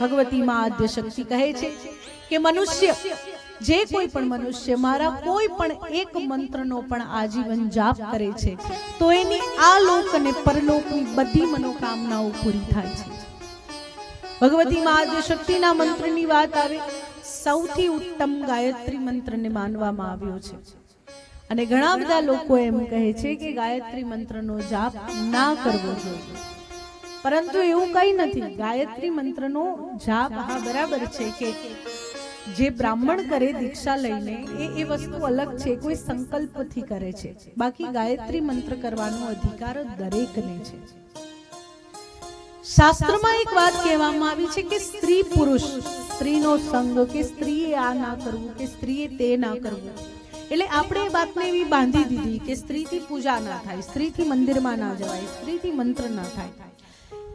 ભગવતીમાં આદ્ય શક્તિ કહે છે કે મનુષ્ય, જે કોઈ પણ મનુષ્ય, મારા કોઈ પણ એક મંત્રનો પણ આજીવન જાપ કરે છે, તો એની આ લોક અને પરલોકની બધી મનોકામનાઓ પૂરી થાય છે. ભગવતીમાં આદ્ય શક્તિના મંત્રની વાત આવે, સૌથી ઉત્તમ ગાયત્રી મંત્રને માનવામાં આવ્યો છે. અને ઘણા બધા લોકો એમ કહે છે કે ગાયત્રી મંત્રનો જાપ ના કરવો જોઈએ. પરંતુ એવું કંઈ નથી. ગાયત્રી મંત્રનો જાપ હા બરાબર છે કે જે બ્રાહ્મણ કરે દીક્ષા લઈને એ એ વસ્તુ અલગ છે, કોઈ સંકલ્પથી કરે છે. બાકી ગાયત્રી મંત્ર કરવાનો અધિકાર દરેકને છે. શાસ્ત્રમાં એક વાત કહેવામાં આવી છે કે સ્ત્રી પુરુષ સ્ત્રીનો સંગ કે સ્ત્રીએ આ ના કરવું કે સ્ત્રીએ તે ના કરવું. એટલે આપણે એ વાતને એવી બાંધી દીધી કે સ્ત્રીથી પૂજા ના થાય, સ્ત્રીથી મંદિરમાં ના જવાય, સ્ત્રીથી મંત્ર ના થાય.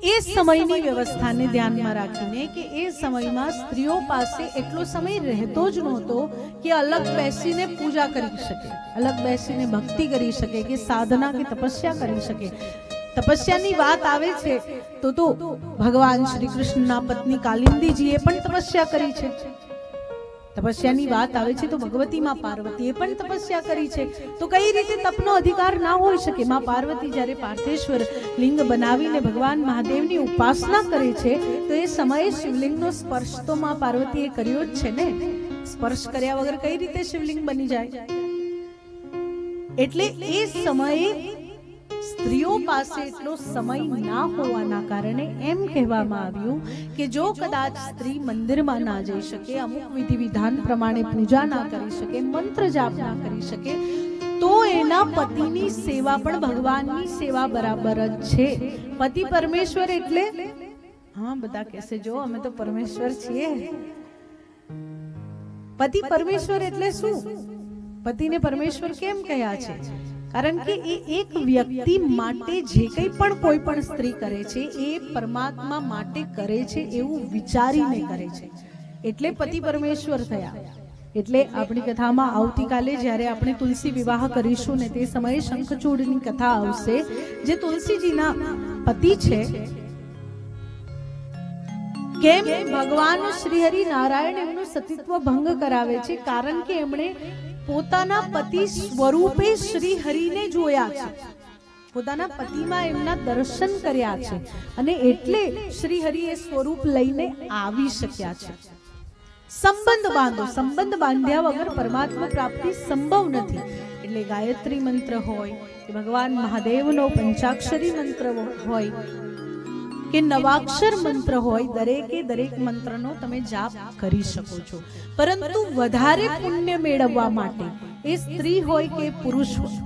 એ સમયની વ્યવસ્થાને ધ્યાનમાં રાખીને કે એ સમયમાં સ્ત્રીઓ પાસે એટલો સમય રહેતો જ નહોતો કે અલગ બેસીને પૂજા કરી શકે. અલગ બેસીને ભક્તિ કરી શકે કે સાધના કે તપસ્યા કરી શકે. તપસ્યાની વાત આવે છે તો તો ભગવાન શ્રી કૃષ્ણના પત્ની કાલિંદીજીએ પણ તપસ્યા કરી છે. તપસ્યાની વાત આવે છે તો ભગવતીમાં પાર્વતીએ પણ તપસ્યા કરી છે. તો કઈ રીતે તપનો અધિકાર ના હોઈ શકે? માં પાર્વતી જ્યારે પાર્થેશ્વર લિંગ બનાવીને ભગવાન મહાદેવની ઉપાસના કરે છે, તો એ સમયે શિવલિંગનો સ્પર્શ તો માં પાર્વતીએ કર્યો જ છે ને? સ્પર્શ કર્યા વગર કઈ રીતે શિવલિંગ બની જાય? એટલે એ સમયે સ્ત્રીઓ પાસે એટલો સમય ના હોવાના કારણે એમ કહેવામાં આવ્યું કે જો કદાચ સ્ત્રી મંદિરમાં ના જઈ શકે, અમુક વિધિ વિધાન પ્રમાણે પૂજા ના કરી શકે, મંત્ર જાપ ના કરી શકે, તો એના પતિની સેવા પણ ભગવાનની સેવા બરાબર જ છે. પતિ પરમેશ્વર એટલે? હા, બધા કહેશે, જો અમે તો પરમેશ્વર છીએ. પતિ પરમેશ્વર એટલે શું? પતિને પરમેશ્વર કેમ કહ્યા છે? કારણ કે એ એક વ્યક્તિ માટે જે કંઈ પણ કોઈ પણ સ્ત્રી કરે છે, એ પરમાત્મા માટે કરે છે એવું વિચારીને કરે છે. એટલે પતિ પરમેશ્વર થયા. એટલે આપણી કથામાં આવતીકાલે જ્યારે આપણે તુલસી વિવાહ કરીશું ને તે સમયે શંખચૂડની કથા આવશે, જે તુલસીજીના પતિ છે. કેમ? ભગવાન શ્રી હરિ નારાયણ એમનું સતીત્વ ભંગ કરાવે છે, કારણ કે એમણે પોતાના પતિ સ્વરૂપે શ્રી હરિને જોયા છે. પોતાના પતિમાં એમના દર્શન કર્યા છે અને એટલે શ્રી હરિ એ સ્વરૂપ લઈને આવી શક્યા છે. સંબંધ બાંધો, સંબંધ બાંધ્યા વગર પરમાત્મા પ્રાપ્તિ સંભવ નથી. એટલે ગાયત્રી મંત્ર હોય કે ભગવાન મહાદેવનો પંચાક્ષરી મંત્ર હોય કે નવાક્ષર મંત્ર હોય, દરેકે દરેક મંત્રનો તમે જાપ કરી શકો છો. પરંતુ વધારે પુણ્ય મેળવવા માટે એ સ્ત્રી હોય કે પુરુષ હોય,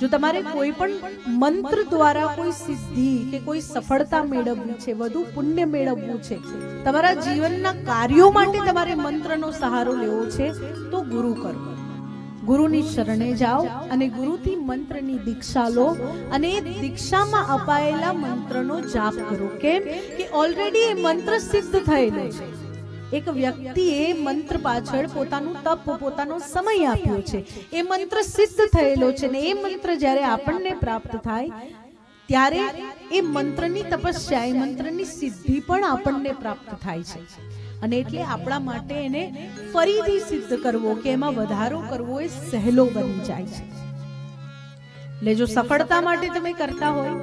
જો તમારે કોઈ પણ મંત્ર દ્વારા કોઈ સિદ્ધિ કે કોઈ સફળતા મેળવવી છે, વધુ પુણ્ય મેળવવું છે, તમારા જીવનના કાર્યો માટે તમારે મંત્રનો સહારો લેવો છે, તો ગુરુ કરો. ગુરુની શરણે જાઓ અને ગુરુથી મંત્રની દીક્ષા લો અને દીક્ષામાં અપાયેલા મંત્રનો જાપ કરો. કેમ? કે ઓલરેડી એ મંત્ર સિદ્ધ થયેલો છે. એક વ્યક્તિએ મંત્ર પાછળ પોતાનું તપ, પોતાનો સમય આપ્યો છે. એ મંત્ર સિદ્ધ થયેલો છે ને એ મંત્ર જ્યારે આપણને પ્રાપ્ત થાય, ત્યારે એ મંત્રની તપસ્યા, એ મંત્રની સિદ્ધિ પણ આપણને પ્રાપ્ત થાય છે. અને એટલે આપણા માટે એને ફરીથી સિદ્ધ કરવો કે એમાં વધારો કરવો એ સહેલો બની જાય છે. એટલે જો સફળતા માટે તમે કરતા હોય,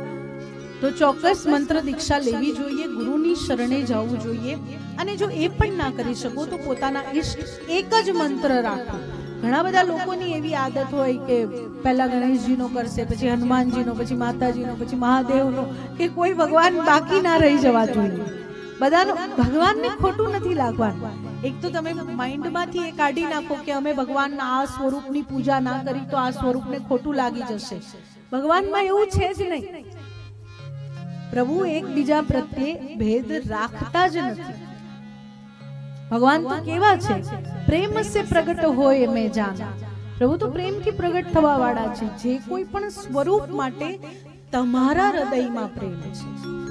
તો ચોક્કસ મંત્ર દીક્ષા લેવી જોઈએ, ગુરુની શરણે જવું જોઈએ. અને જો એ પણ ના કરી શકો, તો પોતાના ઈષ્ટ એક જ મંત્ર રાખો. ઘણા બધા લોકોની એવી આદત હોય કે પહેલા ગણેશજીનો કરશે, પછી હનુમાનજીનો, પછી માતાજીનો, પછી મહાદેવનો, કે કોઈ ભગવાન બાકી ના રહી જવા જોઈએ. બધાનો ભગવાનને ખોટું નથી લાગવાનું. એક તો તમે માઇન્ડમાંથી એ કાઢી નાખો કે અમે ભગવાનના આ સ્વરૂપની પૂજા ના કરી તો આ સ્વરૂપને ખોટું લાગી જશે. ભગવાનમાં એવું છે જ નહીં. પ્રભુ એકબીજા પ્રત્યે ભેદ રાખતા જ નથી. ભગવાન તો કેવા છે? પ્રેમ સે પ્રગટ હોય મેં જાના પ્રભુ તો પ્રેમથી પ્રગટ થવા વાળા છે. જે કોઈ પણ સ્વરૂપ માટે તમારા હૃદયમાં પ્રેમ છે.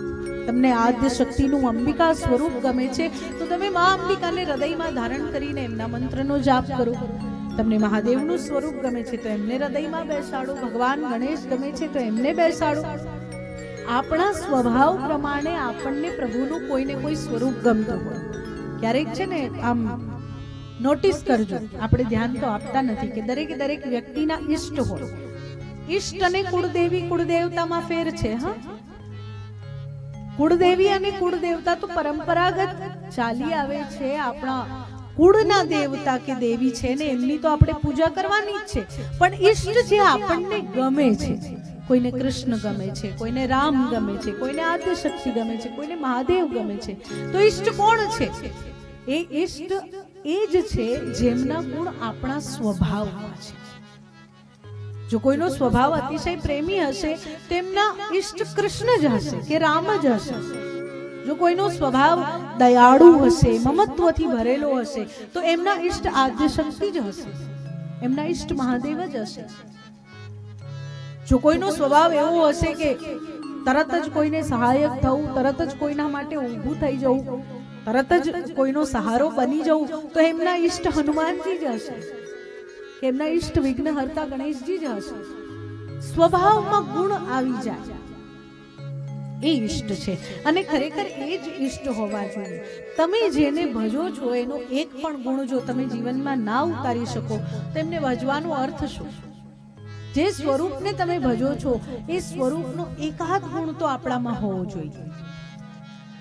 તમને આદ્ય શક્તિનું અંબિકા સ્વરૂપ ગમે છે, તો તમે મા અંબિકાને હૃદયમાં ધારણ કરીને એમના મંત્રનો જાપ કરો. તમને મહાદેવનું સ્વરૂપ ગમે છે, તો એમને હૃદયમાં બેસાડો. ભગવાન ગણેશ ગમે છે, તો એમને બેસાડો. આપણા સ્વભાવ પ્રમાણે આપણને પ્રભુનું કોઈને કોઈ સ્વરૂપ ગમતું હોય. ક્યારેક છે ને, આમ નોટિસ કરજો, આપણે ધ્યાન તો આપતા નથી કે દરેક દરેક વ્યક્તિના ઈષ્ટ હોય. ઈષ્ટ અને કુળદેવી કુળદેવતામાં ફેર છે, હા? કુળદેવી અને કુળદેવતા તો પરંપરાગત ચાલી આવે છે. આપણા કુળના દેવતા કે દેવી છે ને, એમની તો આપણે પૂજા કરવાની જ છે. પણ ઈષ્ટ જે આપણને ગમે છે, કોઈને કૃષ્ણ ગમે છે, કોઈને રામ ગમે છે, કોઈને આદ્યશક્તિ ગમે છે, કોઈને મહાદેવ ગમે છે, તો ઈષ્ટ કોણ છે? એ ઈષ્ટ એ જ છે જેમના ગુણ આપણા સ્વભાવમાં છે. જો કોઈનો સ્વભાવ અતિશય પ્રેમી હશે, તેમના ઈષ્ટ કૃષ્ણ જ હશે કે રામ જ હશે. જો કોઈનો સ્વભાવ દયાળુ હશે, મમત્વથી ભરેલો હશે, તો એમના ઈષ્ટ આદ્યશક્તિ જ હશે. એમના ઈષ્ટ મહાદેવ જ હશે. જો કોઈનો સ્વભાવ એવો હશે કે તરત જ કોઈને સહાયક થવું, તરત જ કોઈના માટે ઊભું થઈ જવું, તરત જ કોઈનો સહારો બની જવું, તો એમના ઈષ્ટ હનુમાનજી જ હશે. એમના ઈષ્ટ વિઘ્નહર્તા ગણેશજી જ હશે. સ્વભાવમાં ગુણ આવી જાય. એ ઈષ્ટ છે. અને ખરેખર એ જ ઈષ્ટ હોવા જોઈએ. તમે જેને ભજો છો, એનો એક પણ ગુણ જો તમે જીવનમાં ના ઉતારી શકો તો એમને ભજવાનો અર્થ શું? જે સ્વરૂપને તમે ભજો છો, એ સ્વરૂપનો એકાદ ગુણ તો આપણામાં હોવો જોઈએ.